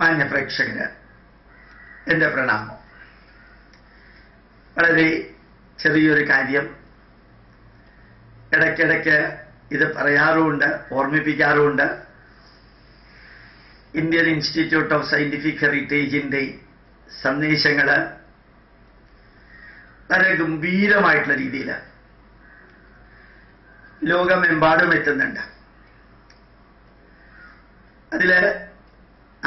മാന്യ പ്രേക്ഷകന് എന്റെ പ്രണാമം. വളരെ ചെറിയൊരു കാര്യം. ഇടയ്ക്കിടയ്ക്ക് ഇത് പറയാറുമുണ്ട് ഓർമ്മിപ്പിക്കാറുമുണ്ട്. ഇന്ത്യൻ ഇൻസ്റ്റിറ്റ്യൂട്ട് ഓഫ് സയന്റിഫിക് ഹെറിറ്റേജിന്റെ സന്ദേശങ്ങൾ വളരെ ഗംഭീരമായിട്ടുള്ള രീതിയിൽ ലോകമെമ്പാടും എത്തുന്നുണ്ട്. അതിൽ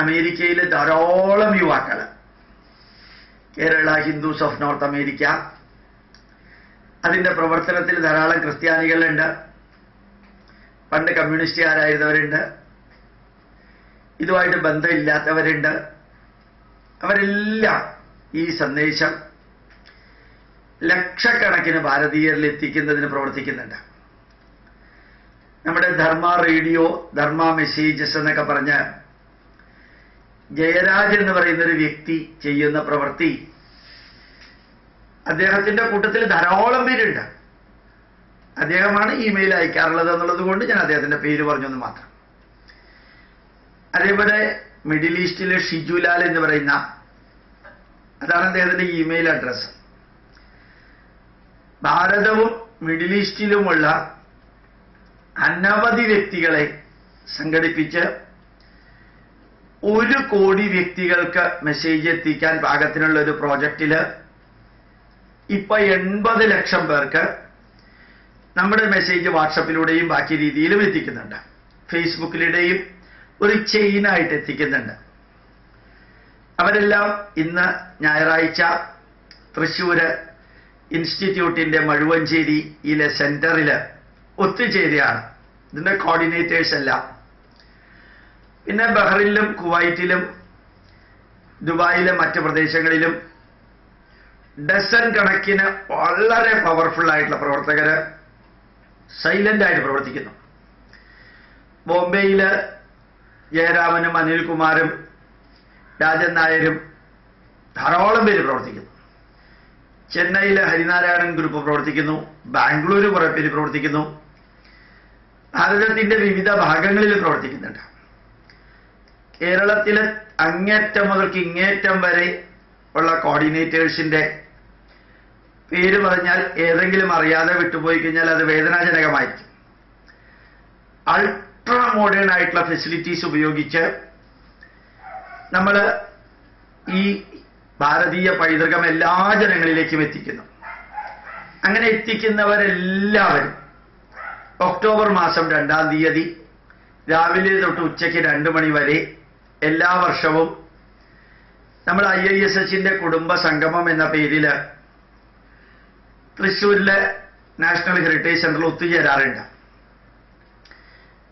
അമേരിക്കയിലെ ധാരാളം യുവാക്കൾ Kerala Hindus of North America. അതിന്റെ പ്രവർത്തനത്തിൽ ധാരാളം ക്രിസ്ത്യാനികളുണ്ട്. പണ്ട് കമ്മ്യൂണിസ്റ്റുകാരായിരുന്നവരുണ്ട്. ഇതുമായിട്ട് ബന്ധമില്ലാത്തവരുണ്ട്. അവരെല്ലാം ഈ സന്ദേശം ലക്ഷക്കണക്കിന് ഭാരതീയരിൽ എത്തിക്കുന്നതിന് പ്രവർത്തിക്കുന്നുണ്ട്. നമ്മുടെ ധർമ്മ റേഡിയോ ധർമ്മ മെസ്സേജസ് എന്നൊക്കെ പറഞ്ഞ് ജയരാജ് എന്ന് പറയുന്ന ഒരു വ്യക്തി ചെയ്യുന്ന പ്രവൃത്തി അദ്ദേഹത്തിന്റെ കൂട്ടത്തിൽ ധാരാളം പേരുണ്ട്. അദ്ദേഹമാണ് ഇമെയിൽ അയക്കാറുള്ളത് എന്നുള്ളത് കൊണ്ട് ഞാൻ അദ്ദേഹത്തിന്റെ പേര് പറഞ്ഞെന്ന് മാത്രം. അതേപോലെ മിഡിൽ ഈസ്റ്റിലെ ഷിജുലാൽ എന്ന് പറയുന്ന അതാണ് അദ്ദേഹത്തിന്റെ ഇമെയിൽ അഡ്രസ് ഭാരതവും മിഡിൽ ഈസ്റ്റിലുമുള്ള അനവധി വ്യക്തികളെ സംഘടിപ്പിച്ച് ഒരു കോടി വ്യക്തികൾക്ക് മെസ്സേജ് എത്തിക്കാൻ പാകത്തിനുള്ള ഒരു പ്രോജക്റ്റിൽ ഇപ്പൊ എൺപത് ലക്ഷം പേർക്ക് നമ്മുടെ മെസ്സേജ് വാട്സപ്പിലൂടെയും ബാക്കി രീതിയിലും എത്തിക്കുന്നുണ്ട്. ഫേസ്ബുക്കിലൂടെയും ഒരു ചെയിനായിട്ട് എത്തിക്കുന്നുണ്ട്. അവരെല്ലാം ഇന്ന് ഞായറാഴ്ച തൃശ്ശൂര് ഇൻസ്റ്റിറ്റ്യൂട്ടിന്റെ മഴുവഞ്ചേരിയിലെ സെന്ററിൽ ഒത്തുചേരുകയാണ്. ഇതിന്റെ കോർഡിനേറ്റേഴ്സ് എല്ലാം പിന്നെ ബഹ്റിനിലും കുവൈറ്റിലും ദുബായിലെ മറ്റ് പ്രദേശങ്ങളിലും ഡസൺ കണക്കിന് വളരെ പവർഫുൾ ആയിട്ടുള്ള പ്രവർത്തകര് സൈലന്റ് ആയിട്ട് പ്രവർത്തിക്കുന്നു. ബോംബെയിൽ ജയരാമനും അനിൽകുമാരും രാജൻ നായരും ധാരാളം പേര് പ്രവർത്തിക്കുന്നു. ചെന്നൈയിലെ ഹരിനാരായണൻ ഗ്രൂപ്പ് പ്രവർത്തിക്കുന്നു ബാംഗ്ലൂർ കുറെ പേര് പ്രവർത്തിക്കുന്നു. ഭാരതത്തിന്റെ വിവിധ ഭാഗങ്ങളിൽ പ്രവർത്തിക്കുന്നുണ്ട്. കേരളത്തിലെ അങ്ങേറ്റം മുതൽക്ക് ഇങ്ങേറ്റം വരെ ഉള്ള കോർഡിനേറ്റേഴ്സിന്റെ പേര് പറഞ്ഞാൽ ഏതെങ്കിലും അറിയാതെ വിട്ടുപോയി കഴിഞ്ഞാൽ അത് വേദനാജനകമായിരിക്കും. അൾട്രാ മോഡേൺ ആയിട്ടുള്ള ഫെസിലിറ്റീസ് ഉപയോഗിച്ച് നമ്മൾ ഈ ഭാരതീയ പൈതൃകം എല്ലാ ജനങ്ങളിലേക്കും എത്തിക്കുന്നു. അങ്ങനെ എത്തിക്കുന്നവരെല്ലാവരും ഒക്ടോബർ മാസം രണ്ടാം തീയതി രാവിലെ തൊട്ട് ഉച്ചയ്ക്ക് രണ്ട് മണി വരെ എല്ലാ വർഷവും നമ്മൾ ഐ ഐ എസ് എച്ചിന്റെ കുടുംബ സംഗമം എന്ന പേരിൽ തൃശ്ശൂരിലെ നാഷണൽ ഹെറിറ്റേജ് സെന്ററിൽ ഒത്തുചേരാറുണ്ട്.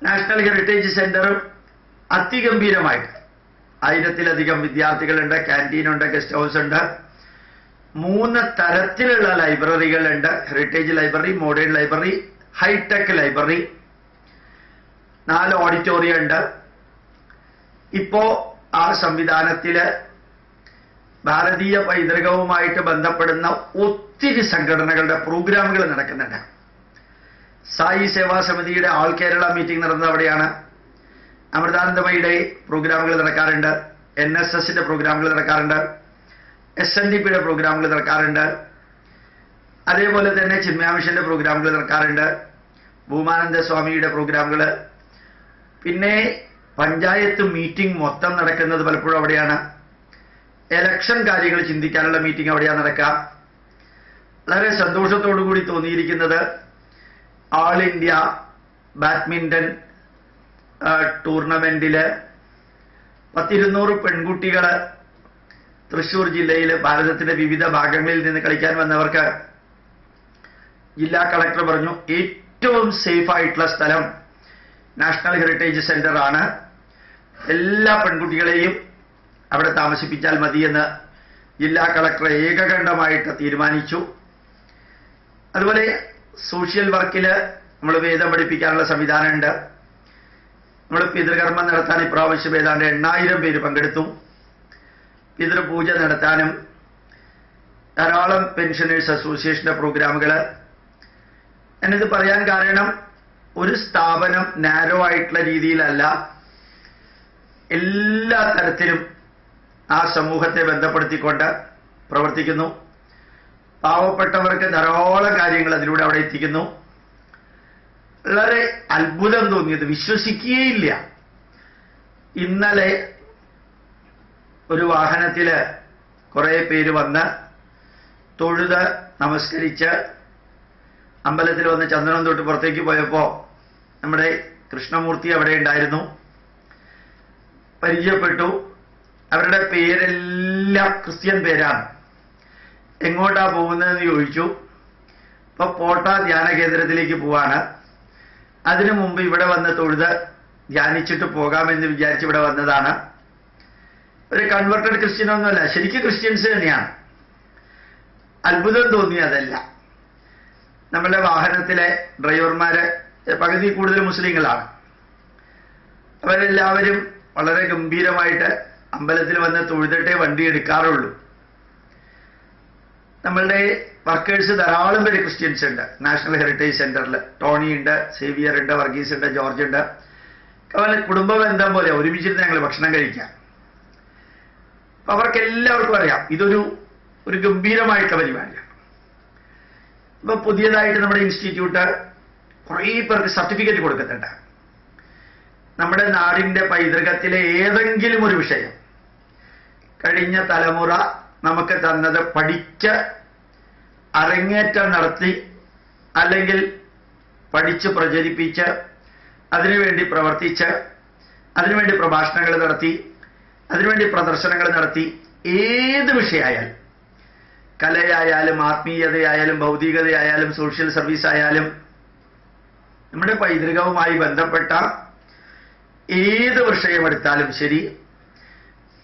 നാഷണൽ ഹെറിറ്റേജ് സെന്ററും അതിഗംഭീരമായിട്ട്. ആയിരത്തിലധികം വിദ്യാർത്ഥികളുണ്ട് ക്യാന്റീനുണ്ട് ഗസ്റ്റ് ഹൗസ് ഉണ്ട് മൂന്ന് തരത്തിലുള്ള ലൈബ്രറികളുണ്ട്. Heritage library modern library hi-tech library. നാല് ഓഡിറ്റോറിയം ഉണ്ട്. ഇപ്പോ ആ സംവിധാനത്തിൽ ഭാരതീയ പൈതൃകവുമായിട്ട് ബന്ധപ്പെടുന്ന ഒത്തിരി സംഘടനകളുടെ പ്രോഗ്രാമുകൾ നടക്കുന്നുണ്ട്. സായി സേവാ സമിതിയുടെ ആൾ കേരള മീറ്റിംഗ് നടന്നത് അവിടെയാണ് അമൃതാനന്ദമയുടെ പ്രോഗ്രാമുകൾ നടക്കാറുണ്ട്. എൻ എസ് എസിന്റെ പ്രോഗ്രാമുകൾ നടക്കാറുണ്ട്. എസ് എൻ ഡി പിയുടെ പ്രോഗ്രാമുകൾ നടക്കാറുണ്ട്. അതേപോലെ തന്നെ ചിന്മയാമിഷന്റെ പ്രോഗ്രാമുകൾ നടക്കാറുണ്ട്. ഭൂമാനന്ദ സ്വാമിയുടെ പ്രോഗ്രാമുകൾ പിന്നെ പഞ്ചായത്ത് മീറ്റിംഗ് മൊത്തം നടക്കുന്നത് പലപ്പോഴും അവിടെയാണ്. എലക്ഷൻ കാര്യങ്ങൾ ചിന്തിക്കാനുള്ള മീറ്റിംഗ് അവിടെയാണ് നടക്കുക. വളരെ സന്തോഷത്തോടു കൂടി തോന്നിയിരിക്കുന്നത് ആൾ ഇന്ത്യ ബാഡ്മിന്റൺ ടൂർണമെന്റിൽ പത്തിരുന്നൂറ് പെൺകുട്ടികൾ തൃശൂർ ജില്ലയിൽ ഭാരതത്തിന്റെ വിവിധ ഭാഗങ്ങളിൽ നിന്ന് കളിക്കാൻ വന്നവർക്ക് ജില്ലാ കളക്ടർ പറഞ്ഞു ഏറ്റവും സേഫ് ആയിട്ടുള്ള സ്ഥലം നാഷണൽ ഹെറിറ്റേജ് സെന്റർ ആണ്. എല്ലാ പെൺകുട്ടികളെയും അവിടെ താമസിപ്പിച്ചാൽ മതിയെന്ന് ജില്ലാ കളക്ടർ ഏകകണ്ഠമായിട്ട് തീരുമാനിച്ചു. അതുപോലെ സോഷ്യൽ വർക്കിൽ നമ്മൾ വേദം പഠിപ്പിക്കാനുള്ള സംവിധാനമുണ്ട്. നമ്മൾ പിതൃകർമ്മം നടത്താൻ ഇപ്രാവശ്യം ഏതാണ്ട് എണ്ണായിരം പേര് പങ്കെടുത്തു. പിതൃപൂജ നടത്താനും ധാരാളം പെൻഷനേഴ്സ് അസോസിയേഷന്റെ പ്രോഗ്രാമുകൾ. ഞാനിത് പറയാൻ കാരണം ഒരു സ്ഥാപനം നാരോ ആയിട്ടുള്ള രീതിയിലല്ല. എല്ലാ തരത്തിലും ആ സമൂഹത്തെ ബന്ധപ്പെടുത്തിക്കൊണ്ട് പ്രവർത്തിക്കുന്നു. പാവപ്പെട്ടവർക്ക് ധാരാളം കാര്യങ്ങൾ അതിലൂടെ അവിടെ എത്തിക്കുന്നു. വളരെ അത്ഭുതം തോന്നിയത്. വിശ്വസിക്കുകയില്ല. ഇന്നലെ ഒരു വാഹനത്തിൽ കുറെ പേര് വന്ന് തൊഴുത് നമസ്കരിച്ച് അമ്പലത്തിൽ വന്ന് ചന്ദനം തൊട്ട് പുറത്തേക്ക് പോയപ്പോ നമ്മുടെ കൃഷ്ണമൂർത്തി അവിടെ ഉണ്ടായിരുന്നു. പരിചയപ്പെട്ടു. അവരുടെ പേരെല്ലാം ക്രിസ്ത്യൻ പേരാണ്. എങ്ങോട്ടാ പോകുന്നതെന്ന് ചോദിച്ചു. ഇപ്പൊ പോട്ട ധ്യാന കേന്ദ്രത്തിലേക്ക് പോവാണ്. അതിനു മുമ്പ് ഇവിടെ വന്ന് തൊഴുത് ധ്യാനിച്ചിട്ട് പോകാമെന്ന് വിചാരിച്ച് ഇവിടെ വന്നതാണ്. ഒരു കൺവെർട്ടഡ് ക്രിസ്ത്യൻ ഒന്നുമല്ല ശരിക്കും ക്രിസ്ത്യൻസ് തന്നെയാണ്. അത്ഭുതം തോന്നി അതല്ല. നമ്മുടെ വാഹനത്തിലെ ഡ്രൈവർമാര് പകുതി കൂടുതൽ മുസ്ലിങ്ങളാണ്. അവരെല്ലാവരും വളരെ ഗംഭീരമായിട്ട് അമ്പലത്തിൽ വന്ന് തൊഴുതിട്ടേ വണ്ടി എടുക്കാറുള്ളൂ. നമ്മളുടെ വർക്കേഴ്സ് ധാരാളം പേര് ക്രിസ്ത്യൻസ് ഉണ്ട്. നാഷണൽ ഹെറിറ്റേജ് സെന്ററിൽ ടോണി ഉണ്ട് സേവിയർ ഉണ്ട് വർഗീസ് ഉണ്ട് ജോർജ് ഉണ്ട്. അതുപോലെ കുടുംബ ബന്ധം പോലെ ഒരുമിച്ചിരുന്ന് ഞങ്ങൾ ഭക്ഷണം കഴിക്കാം അപ്പൊ അവർക്ക് എല്ലാവർക്കും അറിയാം ഇതൊരു ഒരു ഗംഭീരമായിട്ടുള്ള പരിപാടിയാണ്. ഇപ്പൊ പുതിയതായിട്ട് നമ്മുടെ ഇൻസ്റ്റിറ്റ്യൂട്ട് കുറേ പേർക്ക് സർട്ടിഫിക്കറ്റ് കൊടുക്കുന്നുണ്ട്. നമ്മുടെ നാടിന്റെ പൈതൃകത്തിലെ ഏതെങ്കിലും ഒരു വിഷയം. കഴിഞ്ഞ തലമുറ നമുക്ക് തന്നത് പഠിച്ച് അരങ്ങേറ്റം നടത്തി അല്ലെങ്കിൽ പഠിച്ച് പ്രചരിപ്പിച്ച് അതിനുവേണ്ടി പ്രവർത്തിച്ച് അതിനുവേണ്ടി പ്രഭാഷണങ്ങൾ നടത്തി അതിനുവേണ്ടി പ്രദർശനങ്ങൾ നടത്തി ഏത് വിഷയമായാലും കലയായാലും ആത്മീയതയായാലും ഭൗതികതയായാലും സോഷ്യൽ സർവീസ് ആയാലും നമ്മുടെ പൈതൃകവുമായി ബന്ധപ്പെട്ട ഏത് വിഷയമെടുത്താലും ശരി.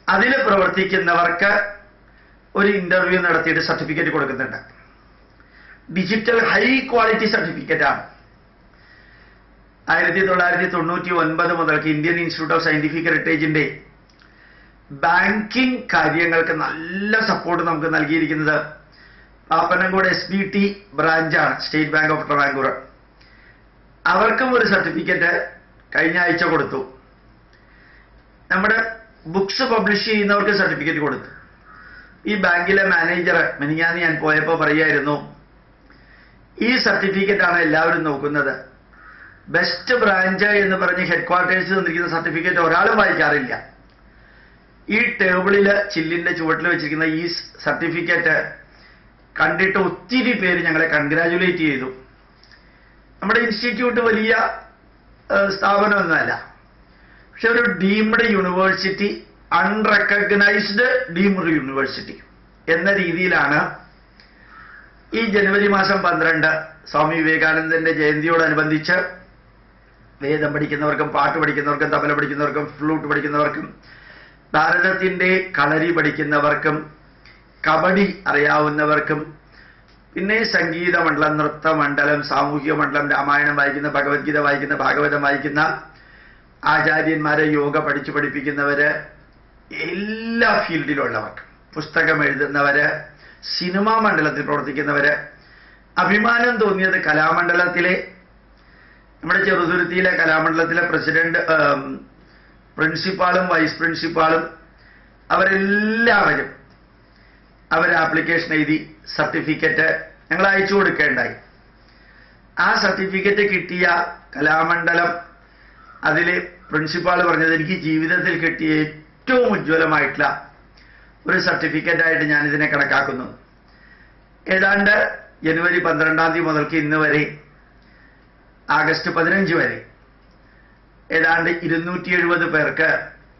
അതിൽ പ്രവർത്തിക്കുന്നവർക്ക് ഒരു ഇന്റർവ്യൂ നടത്തിയിട്ട് സർട്ടിഫിക്കറ്റ് കൊടുക്കുന്നുണ്ട്. ഡിജിറ്റൽ ഹൈ ക്വാളിറ്റി സർട്ടിഫിക്കറ്റാണ് ആയിരത്തി തൊള്ളായിരത്തി തൊണ്ണൂറ്റി ഒൻപത് മുതൽക്ക് ഇന്ത്യൻ ഇൻസ്റ്റിറ്റ്യൂട്ട് ഓഫ് സയന്റിഫിക് ഹെറിറ്റേജിന്റെ ബാങ്കിങ് കാര്യങ്ങൾക്ക് നല്ല സപ്പോർട്ട് നമുക്ക് നൽകിയിരിക്കുന്നത് പാപ്പനംകോട് എസ് ബി ടി ബ്രാഞ്ചാണ് സ്റ്റേറ്റ് ബാങ്ക് ഓഫ് ട്രാങ്കൂർ അവർക്കും ഒരു സർട്ടിഫിക്കറ്റ് കഴിഞ്ഞ ആഴ്ച കൊടുത്തു. നമ്മുടെ ബുക്സ് പബ്ലിഷ് ചെയ്യുന്നവർക്ക് സർട്ടിഫിക്കറ്റ് കൊടുത്തു. ഈ ബാങ്കിലെ മാനേജർ മിനിഞ്ഞാന്ന് ഞാൻ പോയപ്പോൾ പറയായിരുന്നു ഈ സർട്ടിഫിക്കറ്റ് ആണ് എല്ലാവരും നോക്കുന്നത്. ബെസ്റ്റ് ബ്രാഞ്ച് എന്ന് പറഞ്ഞ് ഹെഡ്ക്വാർട്ടേഴ്സ് തന്നിരിക്കുന്ന സർട്ടിഫിക്കറ്റ് ഒരാളും വായിക്കാറില്ല. ഈ ടേബിളിൽ ചില്ലിന്റെ ചുവട്ടിൽ വെച്ചിരിക്കുന്ന ഈ സർട്ടിഫിക്കറ്റ് കണ്ടിട്ട് ഒത്തിരി പേര് ഞങ്ങളെ കൺഗ്രാജുലേറ്റ് ചെയ്തു. നമ്മുടെ ഇൻസ്റ്റിറ്റ്യൂട്ട് വലിയ സ്ഥാപനമൊന്നുമല്ല. പക്ഷെ ഒരു deemed university unrecognised deemed university എന്ന രീതിയിലാണ് ഈ ജനുവരി മാസം പന്ത്രണ്ട് സ്വാമി വിവേകാനന്ദന്റെ ജയന്തിയോടനുബന്ധിച്ച് വേദം പഠിക്കുന്നവർക്കും പാട്ട് പഠിക്കുന്നവർക്കും തബല പഠിക്കുന്നവർക്കും ഫ്ലൂട്ട് പഠിക്കുന്നവർക്കും ഭാരതത്തിന്റെ കളരി പഠിക്കുന്നവർക്കും കബഡി അറിയാവുന്നവർക്കും പിന്നെ സംഗീത മണ്ഡലം നൃത്ത മണ്ഡലം സാമൂഹിക മണ്ഡലം രാമായണം വായിക്കുന്ന ഭഗവത്ഗീത വായിക്കുന്ന ഭാഗവതം വായിക്കുന്ന ആചാര്യന്മാരെ യോഗ പഠിച്ചു പഠിപ്പിക്കുന്നവര് എല്ലാ ഫീൽഡിലുള്ളവർക്ക് പുസ്തകം എഴുതുന്നവര് സിനിമാ മണ്ഡലത്തിൽ പ്രവർത്തിക്കുന്നവര് അഭിമാനം തോന്നിയത് കലാമണ്ഡലത്തിലെ നമ്മുടെ ചെറുതുരുത്തിയിലെ കലാമണ്ഡലത്തിലെ പ്രസിഡന്റ് പ്രിൻസിപ്പാളും വൈസ് പ്രിൻസിപ്പാളും അവരെല്ലാവരും അവർ ആപ്ലിക്കേഷൻ എഴുതി സർട്ടിഫിക്കറ്റ് ഞങ്ങൾ അയച്ചു കൊടുക്കേണ്ടായി. ആ സർട്ടിഫിക്കറ്റ് കിട്ടിയ കലാമണ്ഡലം അതിലെ പ്രിൻസിപ്പാൾ പറഞ്ഞത് എനിക്ക് ജീവിതത്തിൽ കിട്ടിയ ഏറ്റവും ഉജ്ജ്വലമായിട്ടുള്ള ഒരു സർട്ടിഫിക്കറ്റ് ആയിട്ട് ഞാൻ ഇതിനെ കണക്കാക്കുന്നു. ഏതാണ്ട് ജനുവരി പന്ത്രണ്ടാം തീയതി മുതൽക്ക് ഇന്ന് വരെ ആഗസ്റ്റ് പതിനഞ്ച് വരെ ഏതാണ്ട് ഇരുന്നൂറ്റി എഴുപത് പേർക്ക്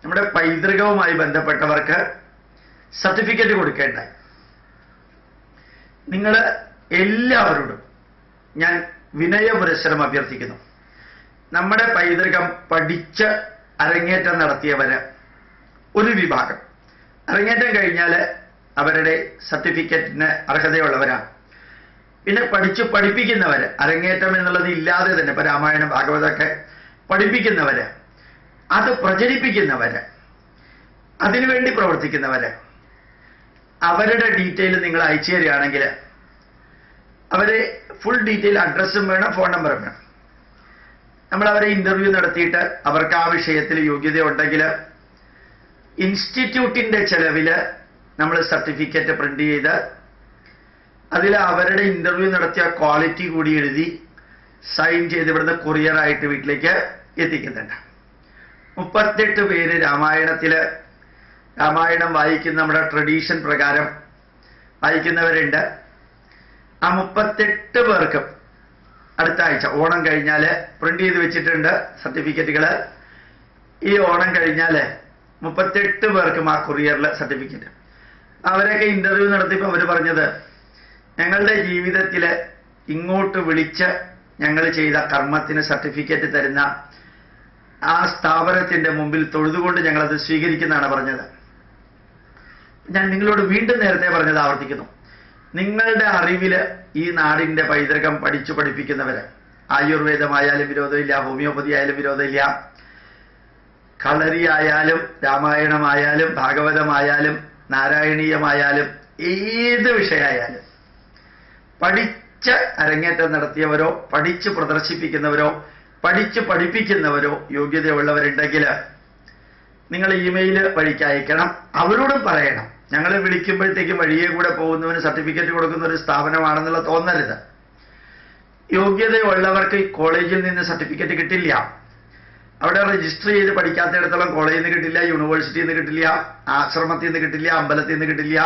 നമ്മുടെ പൈതൃകവുമായി ബന്ധപ്പെട്ടവർക്ക് സർട്ടിഫിക്കറ്റ് കൊടുക്കേണ്ടായി. നിങ്ങൾ എല്ലാവരോടും ഞാൻ വിനയ പുരസ്സരം അഭ്യർത്ഥിക്കുന്നു. നമ്മുടെ പൈതൃകം പഠിച്ച് അരങ്ങേറ്റം നടത്തിയവര് ഒരു വിഭാഗം. അരങ്ങേറ്റം കഴിഞ്ഞാൽ അവരുടെ സർട്ടിഫിക്കറ്റിന് അർഹതയുള്ളവരാണ് പിന്നെ പഠിച്ച് പഠിപ്പിക്കുന്നവര് അരങ്ങേറ്റം എന്നുള്ളത് ഇല്ലാതെ തന്നെ ഇപ്പൊ രാമായണം ഭാഗവതമൊക്കെ പഠിപ്പിക്കുന്നവര് അത് പ്രചരിപ്പിക്കുന്നവര് അതിനുവേണ്ടി പ്രവർത്തിക്കുന്നവര് അവരുടെ ഡീറ്റെയിൽ നിങ്ങൾ അയച്ചു തരികയാണെങ്കിൽ അവരെ ഫുൾ ഡീറ്റെയിൽ അഡ്രസ്സും വേണം ഫോൺ നമ്പറും വേണം. നമ്മൾ അവരെ ഇന്റർവ്യൂ നടത്തിയിട്ട് അവർക്ക് ആ വിഷയത്തിൽ യോഗ്യത ഉണ്ടെങ്കിൽ ഇൻസ്റ്റിറ്റ്യൂട്ടിന്റെ ചെലവിൽ നമ്മൾ സർട്ടിഫിക്കറ്റ് പ്രിന്റ് ചെയ്ത് അതിൽ അവരുടെ ഇന്റർവ്യൂ നടത്തിയ ക്വാളിറ്റി കൂടി എഴുതി സൈൻ ചെയ്ത് ഇവിടുന്ന് കൊറിയറായിട്ട് വീട്ടിലേക്ക് എത്തിക്കുന്നുണ്ട്. മുപ്പത്തെട്ട് പേര് രാമായണത്തിൽ രാമായണം വായിക്കുന്ന നമ്മുടെ ട്രഡീഷൻ പ്രകാരം വായിക്കുന്നവരുണ്ട്. ആ മുപ്പത്തെട്ട് പേർക്കും അടുത്ത ആഴ്ച. ഓണം കഴിഞ്ഞാൽ പ്രിന്റ് ചെയ്ത് വെച്ചിട്ടുണ്ട് സർട്ടിഫിക്കറ്റുകൾ ഈ ഓണം കഴിഞ്ഞാൽ മുപ്പത്തെട്ട് പേർക്കും ആ കൊറിയറിൽ സർട്ടിഫിക്കറ്റ് അവരൊക്കെ ഇന്റർവ്യൂ നടത്തിയപ്പോൾ അവർ പറഞ്ഞത് ഞങ്ങളുടെ ജീവിതത്തിൽ ഇങ്ങോട്ട് വിളിച്ച് ഞങ്ങൾ ചെയ്ത കർമ്മത്തിന് സർട്ടിഫിക്കറ്റ് തരുന്ന ആ സ്ഥാപനത്തിന്റെ മുമ്പിൽ തൊഴുതുകൊണ്ട് ഞങ്ങളത് സ്വീകരിക്കുന്നതാണ് പറഞ്ഞത്. ഞാൻ നിങ്ങളോട് വീണ്ടും നേരത്തെ പറഞ്ഞത് ആവർത്തിക്കുന്നു. നിങ്ങളുടെ അറിവിൽ ഈ നാടിന്റെ പൈതൃകം പഠിച്ചു പഠിപ്പിക്കുന്നവര് ആയുർവേദമായാലും വിരോധമില്ല ഹോമിയോപ്പതി ആയാലും വിരോധമില്ല. കളരി ആയാലും രാമായണമായാലും ഭാഗവതമായാലും നാരായണീയമായാലും ഏത് വിഷയമായാലും പഠിച്ച് അരങ്ങേറ്റം നടത്തിയവരോ പഠിച്ച് പ്രദർശിപ്പിക്കുന്നവരോ പഠിച്ച് പഠിപ്പിക്കുന്നവരോ യോഗ്യതയുള്ളവരുണ്ടെങ്കിൽ നിങ്ങൾ ഇമെയിൽ വഴിക്ക് അയക്കണം അവരോടും പറയണം. ഞങ്ങളെ വിളിക്കുമ്പോഴത്തേക്കും വഴിയെ കൂടെ പോകുന്നവന് സർട്ടിഫിക്കറ്റ് കൊടുക്കുന്ന ഒരു സ്ഥാപനമാണെന്നുള്ള തോന്നരുത്. യോഗ്യതയുള്ളവർക്ക് കോളേജിൽ നിന്ന് സർട്ടിഫിക്കറ്റ് കിട്ടില്ല. അവിടെ രജിസ്റ്റർ ചെയ്ത് പഠിക്കാത്തയിടത്തോളം കോളേജിൽ നിന്ന് കിട്ടില്ല യൂണിവേഴ്സിറ്റിയിൽ നിന്ന് കിട്ടില്ല ആശ്രമത്തിൽ നിന്ന് കിട്ടില്ല അമ്പലത്തിൽ നിന്ന് കിട്ടില്ല.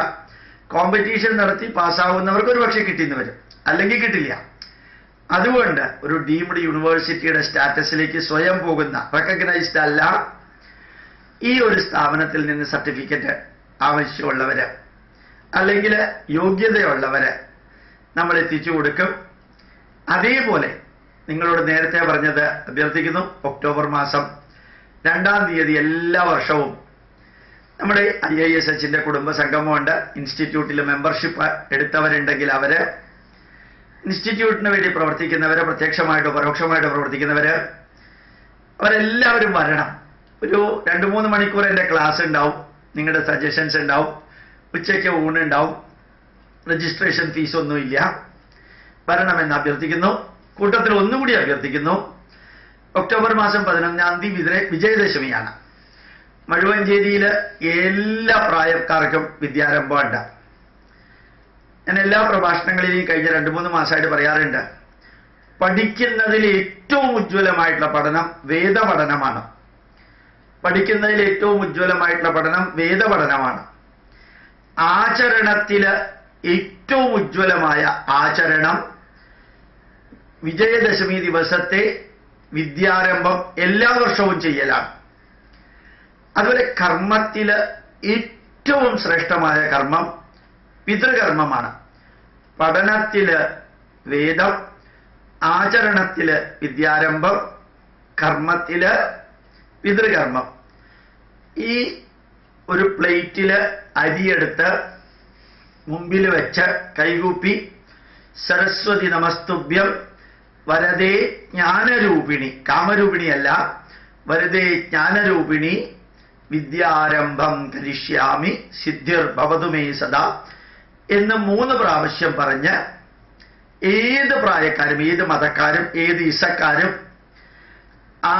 കോമ്പറ്റീഷൻ നടത്തി പാസ്സാവുന്നവർക്ക് ഒരു പക്ഷേ കിട്ടിയെന്ന് വരും. അല്ലെങ്കിൽ കിട്ടില്ല. അതുകൊണ്ട് ഒരു ഡീംഡ് യൂണിവേഴ്സിറ്റിയുടെ സ്റ്റാറ്റസിലേക്ക് സ്വയം പോകുന്ന റെക്കഗ്നൈസ്ഡ് അല്ല. ഈ ഒരു സ്ഥാപനത്തിൽ നിന്ന് സർട്ടിഫിക്കറ്റ് ആവശ്യമുള്ളവര് അല്ലെങ്കിൽ യോഗ്യതയുള്ളവര് നമ്മൾ എത്തിച്ചു കൊടുക്കും. അതേപോലെ നിങ്ങളോട് നേരത്തെ പറഞ്ഞത് അഭ്യർത്ഥിക്കുന്നു ഒക്ടോബർ മാസം രണ്ടാം തീയതി എല്ലാ വർഷവും നമ്മുടെ ഐ ഐ എസ് എച്ചിന്റെ കുടുംബ സംഗമമുണ്ട് ഇൻസ്റ്റിറ്റ്യൂട്ടിൽ മെമ്പർഷിപ്പ് എടുത്തവരുണ്ടെങ്കിൽ അവർ ഇൻസ്റ്റിറ്റ്യൂട്ടിന് വേണ്ടി പ്രവർത്തിക്കുന്നവര് പ്രത്യക്ഷമായിട്ടോ പരോക്ഷമായിട്ടോ പ്രവർത്തിക്കുന്നവര് അവരെല്ലാവരും വരണം. ഒരു രണ്ട് മൂന്ന് മണിക്കൂർ എന്റെ ക്ലാസ് ഉണ്ടാവും. നിങ്ങളുടെ സജഷൻസ് ഉണ്ടാവും. ഉച്ചയ്ക്ക് ഊണുണ്ടാവും രജിസ്ട്രേഷൻ ഫീസ് ഒന്നുമില്ല വരണമെന്ന് അഭ്യർത്ഥിക്കുന്നു. കൂട്ടത്തിൽ ഒന്നുകൂടി അഭ്യർത്ഥിക്കുന്നു. ഒക്ടോബർ മാസം പതിനൊന്നാം തീയതി വിജയ വിജയദശമിയാണ്. മഴുവഞ്ചേരിയിൽ എല്ലാ പ്രായക്കാർക്കും വിദ്യാരംഭമുണ്ട്. ഞാൻ എല്ലാ പ്രഭാഷണങ്ങളിലും കഴിഞ്ഞ രണ്ട് മൂന്ന് മാസമായിട്ട് പറയാറുണ്ട്. പഠിക്കുന്നതിൽ ഏറ്റവും ഉജ്ജ്വലമായിട്ടുള്ള പഠനം വേദപഠനമാണ്. പഠിക്കുന്നതിൽ ഏറ്റവും ഉജ്ജ്വലമായിട്ടുള്ള പഠനം വേദപഠനമാണ്. ആചരണത്തിൽ ഏറ്റവും ഉജ്ജ്വലമായ ആചരണം വിജയദശമി ദിവസത്തെ വിദ്യാരംഭം എല്ലാ വർഷവും ചെയ്യലാണ്. അതുപോലെ കർമ്മത്തിൽ ഏറ്റവും ശ്രേഷ്ഠമായ കർമ്മം പിതൃകർമ്മമാണ്. പഠനത്തിൽ വേദം ആചരണത്തിൽ വിദ്യാരംഭം കർമ്മത്തിൽ പിതൃകർമ്മം ഈ ഒരു പ്ലേറ്റിൽ അരിയെടുത്ത് മുമ്പിൽ വെച്ച് കൈകൂപ്പി സരസ്വതി നമസ്തുഭ്യം വരതേ ജ്ഞാനരൂപിണി കാമരൂപിണിയല്ല വരതേ ജ്ഞാനരൂപിണി വിദ്യാരംഭം കരിഷ്യാമി സിദ്ധിർ ഭവതുമേ സദാ എന്ന് മൂന്ന് പ്രാവശ്യം പറഞ്ഞ് ഏത് പ്രായക്കാരും ഏത് മതക്കാരും ഏത് ഇസക്കാരും ആ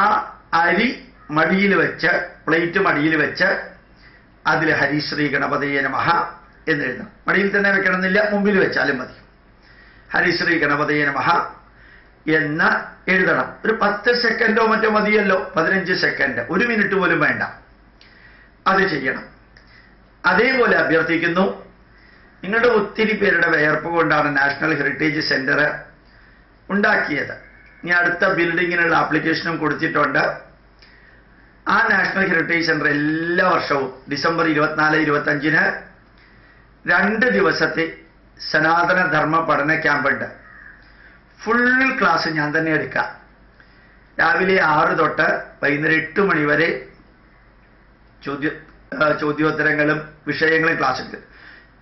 അരി മടിയിൽ വെച്ച് പ്ലേറ്റ് മടിയിൽ വെച്ച് അതിൽ ഹരിശ്രീ ഗണപതിയെ നമഹ എന്ന് എഴുതണം മടിയിൽ തന്നെ വെക്കണമെന്നില്ല മുമ്പിൽ വെച്ചാലും മതി. ഹരിശ്രീ ഗണപതിയെ നമഹ എന്ന് എഴുതണം. ഒരു പത്ത് സെക്കൻഡോ മറ്റോ മതിയല്ലോ പതിനഞ്ച് സെക്കൻഡ്. ഒരു മിനിറ്റ് പോലും വേണ്ട. അത് ചെയ്യണം. അതേപോലെ അഭ്യർത്ഥിക്കുന്നു നിങ്ങളുടെ ഒത്തിരി പേരുടെ വിയർപ്പ് കൊണ്ടാണ് നാഷണൽ ഹെറിറ്റേജ് സെന്റർ ഉണ്ടാക്കിയത്. ഇനി അടുത്ത ബിൽഡിങ്ങിനുള്ള ആപ്ലിക്കേഷനും കൊടുത്തിട്ടുണ്ട്. ആ നാഷണൽ ഹെറിറ്റേജ് സെന്റർ എല്ലാ വർഷവും ഡിസംബർ ഇരുപത്തിനാല് ഇരുപത്തി അഞ്ചിന് രണ്ട് ദിവസത്തെ സനാതന ധർമ്മ പഠന ക്യാമ്പുണ്ട് ഫുൾ ക്ലാസ് ഞാൻ തന്നെ എടുക്കാം. രാവിലെ ആറ് തൊട്ട് വൈകുന്നേരം എട്ട് മണി വരെ ചോദ്യ ചോദ്യോത്തരങ്ങളും വിഷയങ്ങളും ക്ലാസ് എടുക്കും.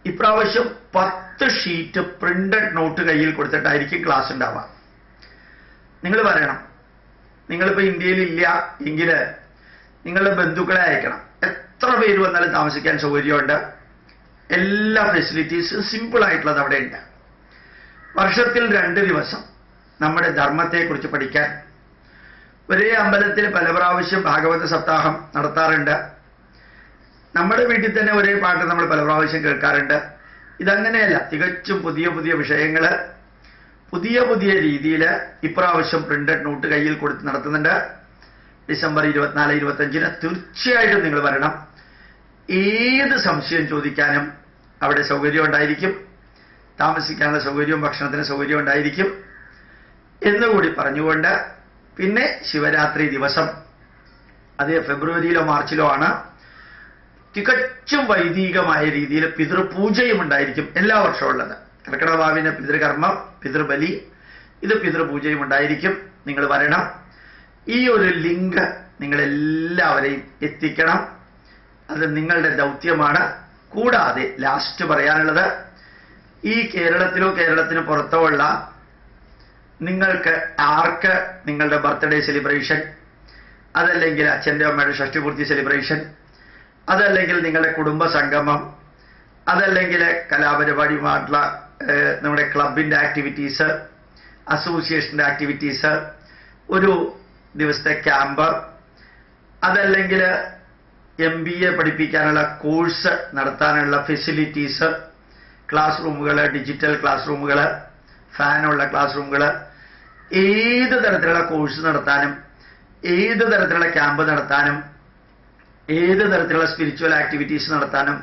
ഇപ്രാവശ്യം പത്ത് ഷീറ്റ് പ്രിന്റഡ് നോട്ട് കയ്യിൽ കൊടുത്തിട്ടായിരിക്കും ക്ലാസ് ഉണ്ടാവുക. നിങ്ങൾ പറയണം. നിങ്ങളിപ്പോ ഇന്ത്യയിൽ ഇല്ല എങ്കിൽ നിങ്ങളുടെ ബന്ധുക്കളെ അയക്കണം. എത്ര പേര് വന്നാലും താമസിക്കാൻ സൗകര്യമുണ്ട്. എല്ലാ ഫെസിലിറ്റീസും സിമ്പിൾ ആയിട്ടുള്ളത് അവിടെ ഉണ്ട് വർഷത്തിൽ രണ്ട് ദിവസം നമ്മുടെ ധർമ്മത്തെക്കുറിച്ച് പഠിക്കാൻ. ഒരേ അമ്പലത്തിൽ പല പ്രാവശ്യം ഭാഗവത സപ്താഹം നടത്താറുണ്ട്. നമ്മുടെ വീട്ടിൽ തന്നെ ഒരേ പാട്ട് നമ്മൾ പല പ്രാവശ്യം കേൾക്കാറുണ്ട്. ഇതങ്ങനെയല്ല തികച്ചും പുതിയ പുതിയ വിഷയങ്ങൾ പുതിയ പുതിയ രീതിയിൽ ഇപ്രാവശ്യം പ്രിന്റഡ് നോട്ട് കയ്യിൽ കൊടുത്ത് നടത്തുന്നുണ്ട്. ഡിസംബർ ഇരുപത്തിനാല് ഇരുപത്തഞ്ചിന് തീർച്ചയായിട്ടും നിങ്ങൾ വരണം. ഏത് സംശയം ചോദിക്കാനും അവിടെ സൗകര്യം ഉണ്ടായിരിക്കും. താമസിക്കാനുള്ള സൗകര്യവും ഭക്ഷണത്തിന് സൗകര്യം ഉണ്ടായിരിക്കും. എന്നുകൂടി പറഞ്ഞുകൊണ്ട് പിന്നെ ശിവരാത്രി ദിവസം. അത് ഫെബ്രുവരിയിലോ മാർച്ചിലോ ആണ്. തികച്ചും വൈദികമായ രീതിയിൽ പിതൃപൂജയും ഉണ്ടായിരിക്കും എല്ലാ വർഷവും ഉള്ളത്. കർക്കിടകവാവിന് പിതൃകർമ്മം പിതൃബലി ഇത് പിതൃപൂജയും ഉണ്ടായിരിക്കും. നിങ്ങൾ വരണം. ഈ ഒരു ലിങ്ക് നിങ്ങളെല്ലാവരെയും എത്തിക്കണം. അത് നിങ്ങളുടെ ദൗത്യമാണ്. കൂടാതെ ലാസ്റ്റ് പറയാനുള്ളത് ഈ കേരളത്തിലോ കേരളത്തിന് പുറത്തോ ഉള്ള നിങ്ങൾക്ക് ആർക്ക് നിങ്ങളുടെ ബർത്ത്ഡേ സെലിബ്രേഷൻ അതല്ലെങ്കിൽ അച്ഛന്റെ അമ്മയുടെ ഷഷ്ടിപൂർത്തി സെലിബ്രേഷൻ അതല്ലെങ്കിൽ നിങ്ങളുടെ കുടുംബ സംഗമം അതല്ലെങ്കിൽ കലാപരിപാടിയുമായിട്ടുള്ള നമ്മുടെ ക്ലബിന്റെ ആക്ടിവിറ്റീസ് അസോസിയേഷന്റെ ആക്ടിവിറ്റീസ് ഒരു ദിവസത്തെ ക്യാമ്പർ അതല്ലെങ്കിൽ എം ബി എ പഠിപ്പിക്കാനുള്ള കോഴ്സ് നടത്താനുള്ള ഫെസിലിറ്റീസ് ക്ലാസ് റൂമുകൾ ഡിജിറ്റൽ ക്ലാസ് റൂമുകൾ ഫാനുള്ള ക്ലാസ് റൂമുകൾ ഏത് തരത്തിലുള്ള കോഴ്സ് നടത്താനും ഏത് തരത്തിലുള്ള ക്യാമ്പ് നടത്താനും ഏത് തരത്തിലുള്ള സ്പിരിച്വൽ ആക്ടിവിറ്റീസ് നടത്താനും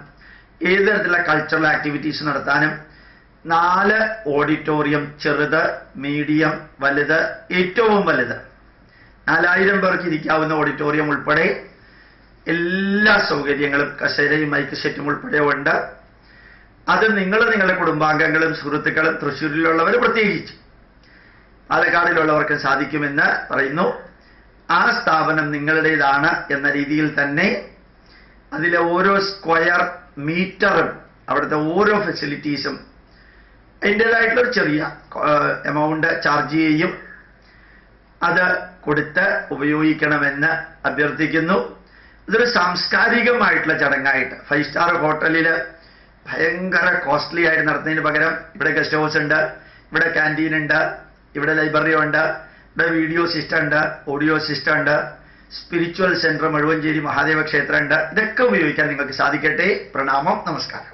ഏത് തരത്തിലുള്ള കൾച്ചറൽ ആക്ടിവിറ്റീസ് നടത്താനും നാല് ഓഡിറ്റോറിയം ചെറുത് മീഡിയം വലുത് ഏറ്റവും വലുത്. നാലായിരം പേർക്ക് ഇരിക്കാവുന്ന ഓഡിറ്റോറിയം ഉൾപ്പെടെ എല്ലാ സൗകര്യങ്ങളും കസേരയും മൈക്ക് സെറ്റും ഉൾപ്പെടെ ഉണ്ട്. അത് നിങ്ങൾ നിങ്ങളുടെ കുടുംബാംഗങ്ങളും സുഹൃത്തുക്കളും തൃശ്ശൂരിലുള്ളവർ പ്രത്യേകിച്ച് പാലക്കാടിലുള്ളവർക്കും സാധിക്കുമെന്ന് പറയുന്നു. ആ സ്ഥാപനം നിങ്ങളുടേതാണ് എന്ന രീതിയിൽ തന്നെ അതിലെ ഓരോ സ്ക്വയർ മീറ്ററും അവിടുത്തെ ഓരോ ഫെസിലിറ്റീസും അതിന്റേതായിട്ടുള്ളൊരു ചെറിയ എമൗണ്ട് ചാർജ് ചെയ്യും. അത് കൊടുത്ത് ഉപയോഗിക്കണമെന്ന് അഭ്യർത്ഥിക്കുന്നു. ഇതൊരു സാംസ്കാരികമായിട്ടുള്ള ചടങ്ങായിട്ട്. ഫൈവ് സ്റ്റാർ ഹോട്ടലിൽ ഭയങ്കര കോസ്റ്റ്ലി ആയിട്ട് നടത്തുന്നതിന് പകരം ഇവിടെ ഗസ്റ്റ് ഹൗസ് ഉണ്ട് ഇവിടെ ക്യാന്റീൻ ഉണ്ട് ഇവിടെ ലൈബ്രറി ഉണ്ട് ഇവിടെ വീഡിയോ സിസ്റ്റം ഉണ്ട് ഓഡിയോ സിസ്റ്റം ഉണ്ട് സ്പിരിച്വൽ സെന്റർ മുഴുവഞ്ചേരി മഹാദേവ ക്ഷേത്രം ഉണ്ട്. ഇതൊക്കെ ഉപയോഗിക്കാൻ നിങ്ങൾക്ക് സാധിക്കട്ടെ. പ്രണാമം നമസ്കാരം.